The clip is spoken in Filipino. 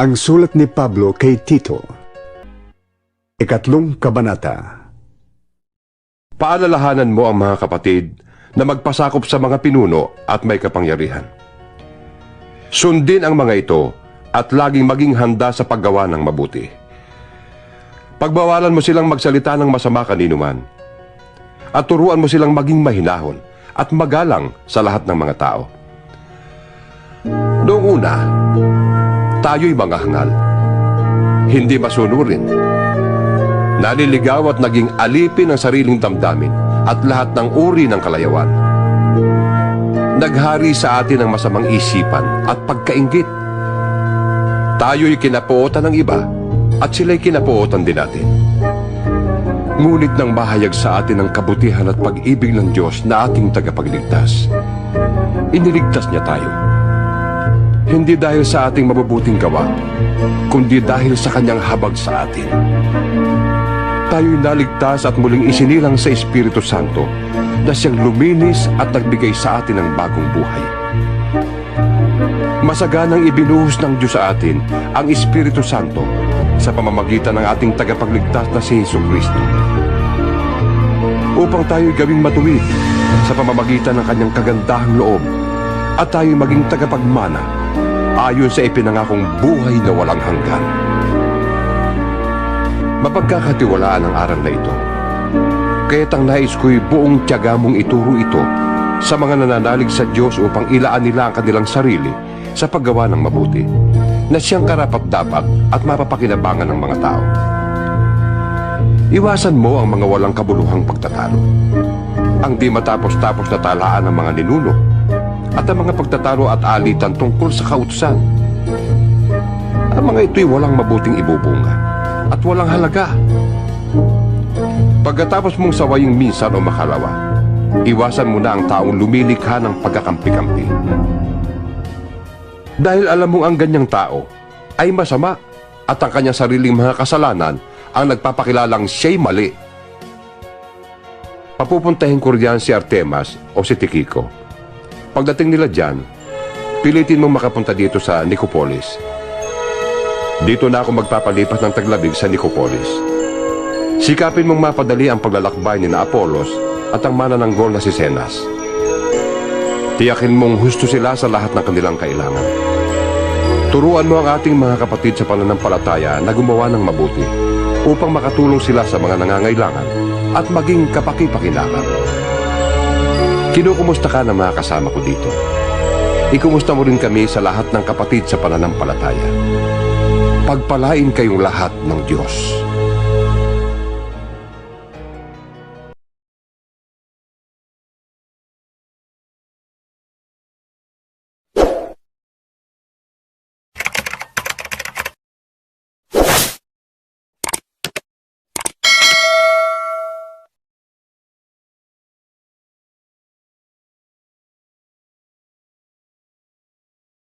Ang sulat ni Pablo kay Tito Ikatlong Kabanata Paalalahanan mo ang mga kapatid na magpasakop sa mga pinuno at may kapangyarihan. Sundin ang mga ito at laging maging handa sa paggawa ng mabuti. Pagbawalan mo silang magsalita ng masama kaninuman at turuan mo silang maging mahinahon at magalang sa lahat ng mga tao. Noong una, tayo'y mga hangal, hindi masunurin, naliligaw at naging alipin ang sariling damdamin at lahat ng uri ng kalayawan. Naghari sa atin ang masamang isipan at pagkaingit. Tayo'y kinapuotan ng iba at sila'y kinapuotan din natin. Ngunit nang mahayag sa atin ang kabutihan at pag-ibig ng Diyos na ating tagapagligtas, iniligtas niya tayo. Hindi dahil sa ating mabubuting gawa, kundi dahil sa kanyang habag sa atin tayo'y naligtas at muling isinilang sa Espiritu Santo na siyang luminis at nagbigay sa atin ng bagong buhay. Masaganang ibinuhos ng Diyos sa atin ang Espiritu Santo sa pamamagitan ng ating tagapagligtas na si Yesu Kristo. Upang tayo'y gawing matuwid sa pamamagitan ng kanyang kagandahang loob at tayo'y maging tagapagmana ayon sa ipinangakong buhay na walang hanggan. Mapagkakatiwalaan ang aral na ito. Kaya't ang nais ko'y buong tiyaga mong ituro ito sa mga nananalig sa Diyos upang ilaan nila ang kanilang sarili sa paggawa ng mabuti na siyang karapat-dapat at mapapakinabangan ng mga tao. Iwasan mo ang mga walang kabuluhang pagtatalo, ang di matapos-tapos na talaan ng mga ninuno, at ang mga pagtatalo at alitan tungkol sa kautusan. Ang mga ito'y walang mabuting ibubunga at walang halaga. Pagkatapos mong sawaying minsan o makalawa, iwasan mo na ang taong lumilikha ng pagkakampi-kampi. Dahil alam mong ang ganyang tao ay masama at ang kanyang sariling mga kasalanan ang nagpapakilalang siya'y mali. Papupuntahin ko riyan si Artemas o si Tikiko. Pagdating nila dyan, pilitin mong makapunta dito sa Nicopolis. Dito na ako magpapalipas ng taglabig sa Nicopolis. Sikapin mong mapadali ang paglalakbay ni na Apolos at ang manananggol na si Zenas. Tiyakin mong husto sila sa lahat ng kanilang kailangan. Turuan mo ang ating mga kapatid sa pananampalataya na gumawa ng mabuti upang makatulong sila sa mga nangangailangan at maging kapaki-pakinabang. Kinukumusta ka ng mga kasama ko dito. Ikumusta mo rin kami sa lahat ng kapatid sa pananampalataya. Pagpalain kayong lahat ng Diyos.